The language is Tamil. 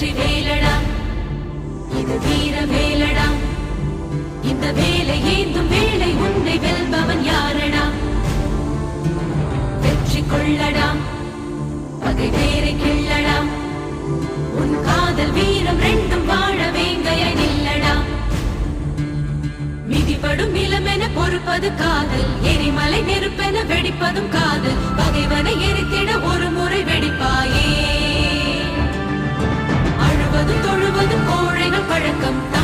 வெற்றி வேலடா இது வீர வேலடா இந்த வேலை ஏந்தும் வேலை உன்னை வெல்பவன் யாரடா வெற்றி கொள்ளடா பகை வேரை கிள்ளடா உன் காதல் வீரம் ரெண்டும் வாழ வேங்கைய நில்லடா மிதிப்படும் இளமென பொறுப்பது காதல். எரிமலை நெருப்பென வெடிப்பதும் காதல். welcome.